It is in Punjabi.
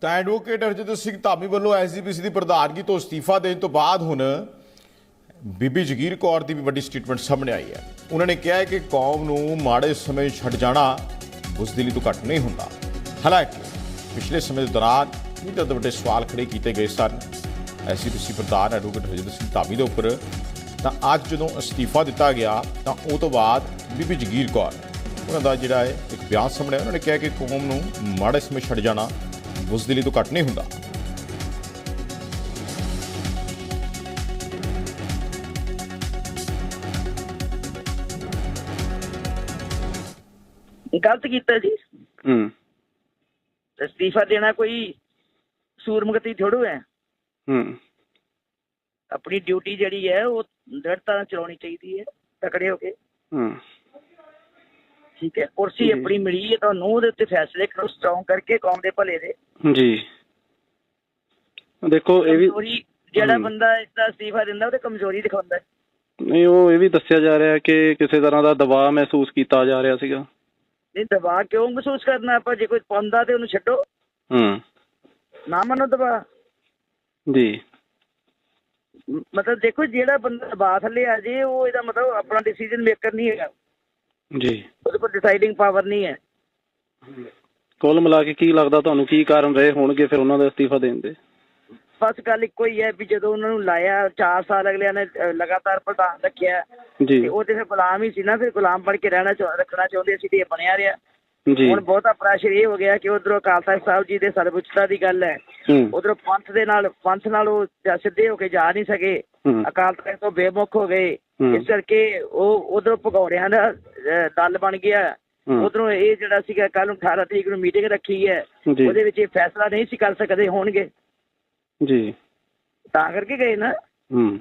ਤਾਂ ਐਡਵੋਕੇਟ ਹਰਜਿੰਦਰ ਸਿੰਘ ਧਾਮੀ ਵੱਲੋਂ ਐਸਜੀਪੀਸੀ ਦੀ ਪ੍ਰਧਾਨਗੀ ਤੋਂ ਅਸਤੀਫਾ ਦੇਣ ਤੋਂ ਬਾਅਦ ਹੁਣ ਬੀਬੀ ਜਗੀਰ ਕੌਰ ਦੀ ਵੀ ਵੱਡੀ ਸਟੇਟਮੈਂਟ ਸਾਹਮਣੇ ਆਈ ਹੈ। ਉਹਨਾਂ ਨੇ ਕਿਹਾ ਹੈ ਕਿ ਕੌਮ ਨੂੰ ਮਾੜੇ ਸਮੇਂ ਛੱਡ ਜਾਣਾ ਬੁਜ਼ਦਿਲੀ ਤੋਂ ਘੱਟ ਨਹੀਂ ਹੁੰਦਾ। ਹਾਲਾਂਕਿ ਪਿਛਲੇ ਸਮੇਂ ਦੇ ਦੌਰਾਨ ਵੀ ਤਾਂ ਵੱਡੇ ਸਵਾਲ ਖੜੇ ਕੀਤੇ ਗਏ ਸਨ। ਐਸਜੀਪੀਸੀ ਪ੍ਰਧਾਨ ਐਡਵੋਕੇਟ ਹਰਜਿੰਦਰ ਸਿੰਘ ਧਾਮੀ ਦੇ ਉੱਪਰ। ਤਾਂ ਅੱਜ ਜਦੋਂ ਅਸਤੀਫਾ ਦਿੱਤਾ ਗਿਆ, ਤਾਂ ਉਹ ਤੋਂ ਬਾਅਦ ਬੀਬੀ ਜਗੀਰ ਕੌਰ, ਉਹਨਾਂ ਦਾ ਜਿਹੜਾ ਹੈ ਇੱਕ ਬਿਆਨ ਸਾਹਮਣੇ ਆਇਆ। ਉਹਨਾਂ ਨੇ ਕਿਹਾ ਕਿ ਕੌਮ ਨੂੰ ਮਾੜੇ ਸਮੇਂ ਛੱਡ ਜਾਣਾ ਬੁਜ਼ਦਿਲੀ ਤੋਂ ਘੱਟ ਨਹੀਂ ਹੁੰਦਾ। ਗਲਤ ਕੀਤਾ ਜੀ। ਹੂੰ। ਅਸਤੀਫਾ ਦੇਣਾ ਕੋਈ ਸੂਰਮਗਤੀ ਥੋੜੋ ਹੈ। ਹੂੰ। ਆਪਣੀ ਡਿਊਟੀ ਜਿਹੜੀ ਹੈ ਉਹ ਦ੍ਰਿੜਤਾ ਨਾਲ ਚਲਾਉਣੀ ਚਾਹੀਦੀ ਹੈ ਤਕੜੇ ਹੋ ਕੇ। ਹੂੰ। ਠੀਕ ਹੈ ਕੁਰਸੀ। ਆਪਣੀ ਮਿਲੀ ਹੈ ਤੁਹਾਨੂੰ ਉਹਦੇ ਉੱਤੇ ਫੈਸਲੇ ਕਰੋ ਸਟਰੋਂਗ ਕਰਕੇ ਕੌਮ ਦੇ ਭਲੇ ਦੇ। ਜੀ। ਦੇਖੋ ਇਹ ਵੀ ਜਿਹੜਾ। ਬੰਦਾ ਇਸ ਦਾ ਅਸਤੀਫਾ ਦਿੰਦਾ ਉਹਦੇ ਕਮਜ਼ੋਰੀ ਦਿਖਾਉਂਦਾ। ਨਹੀਂ ਉਹ ਇਹ ਵੀ ਦੱਸਿਆ ਜਾ ਰਿਹਾ ਕਿ ਕਿਸੇ ਤਰ੍ਹਾਂ ਦਾ ਦਬਾਅ ਮਹਿਸੂਸ ਕੀਤਾ ਜਾ ਰਿਹਾ ਸੀਗਾ। ਨਹੀਂ ਦਬਾਅ ਕਿਉਂ ਮਹਿਸੂਸ ਕਰਨਾ? ਆਪਾਂ ਜੇ ਕੋਈ ਪਾਉਂਦਾ ਤੇ ਉਹਨੂੰ ਛੱਡੋ। ਹੂੰ। ਨਾ ਮੰਨੋ ਦਬਾਅ। ਜੀ। ਮਤਲਬ ਦੇਖੋ ਜਿਹੜਾ ਬੰਦਾ ਦਬਾਅ ਥੱਲੇ ਆ ਜੇ ਉਹ ਇਹਦਾ ਮਤਲਬ ਆਪਣਾ ਡਿਸੀਜਨ ਮੇਕਰ ਨਹੀਂ ਹੈਗਾ। ਜੀ। ਉਹਦੇ ਕੋਲ ਡਿਸਾਈਡਿੰਗ ਪਾਵਰ ਨਹੀਂ ਹੈ। ਕੁੱਲ ਮਿਲਾ ਕੇ ਕੀ ਲੱਗਦਾ ਤੁਹਾਨੂੰ ਕੀ ਕਾਰਨ ਰਹੇ ਹੋਣਗੇ ਫਿਰ ਉਹਨਾਂ ਦਾ ਅਸਤੀਫਾ ਦੇਣ ਦੇ? ਬਸ ਗੱਲ ਇੱਕੋ ਹੀ ਹੈ ਵੀ ਜਦੋਂ ਉਹਨਾਂ ਨੂੰ ਲਾਇਆ 4 ਸਾਲ ਅਗਲਿਆਂ ਨੇ ਅ, ਲਗਾਤਾਰ ਪ੍ਰਧਾਨ ਰੱਖਿਆ ਜੀ। ਤੇ ਉਹ ਤੇ ਫਿਰ ਗੁਲਾਮ ਹੀ ਸੀ ਨਾ ਫਿਰ ਗੁਲਾਮ ਬਣ ਕੇ ਰਹਿਣਾ ਚਾਹ ਰੱਖਣਾ ਚਾਹੁੰਦੇ ਸੀ ਤੇ ਇਹ ਬਣਿਆ ਰਿਹਾ। ਜੀ। ਹੁਣ ਬਹੁਤਾ ਪ੍ਰੈਸ਼ਰ ਇਹ ਹੋ ਗਿਆ ਕਿ ਉਧਰੋਂ ਸਾਹਿਬ ਜੀ ਦੇ ਸਰਵਉੱਚਤਾ ਦੀ ਗੱਲ ਹੈ। ਹੂੰ। ਉਧਰੋਂ ਪੰਥ ਦੇ ਨਾਲ ਪੰਥ ਨਾਲ ਉਹ ਜਾ- ਸਿੱਧੇ ਹੋ ਕੇ ਜਾ ਨਹੀਂ ਸਕੇ। ਹੂੰ। ਅਕਾਲ ਤਖਤ ਤੋਂ ਬੇਮੁਖ ਹੋ ਗਏ। ਹੂੰ। ਇਸ ਕਰਕੇ ਉਹ ਉਧਰੋਂ ਭਗੌੜਿਆਂ ਦਾ ਦਲ ਬਣ ਗਿਆ। ਉਧਰੋਂ ਇਹ ਜਿਹੜਾ ਸੀਗਾ ਕੱਲ ਨੂੰ 18 ਤਰੀਕ ਨੂੰ ਮੀਟਿੰਗ ਰੱਖੀ ਹੈ। ਉਹਦੇ ਵਿੱਚ ਇਹ ਫੈਸਲਾ ਨਹੀਂ ਸੀ ਕਰ ਸਕਦੇ ਹੋਣਗੇ। ਜੀ। ਤਾਂ ਕਰਕੇ ਗਏ ਨਾ। ਹੂੰ।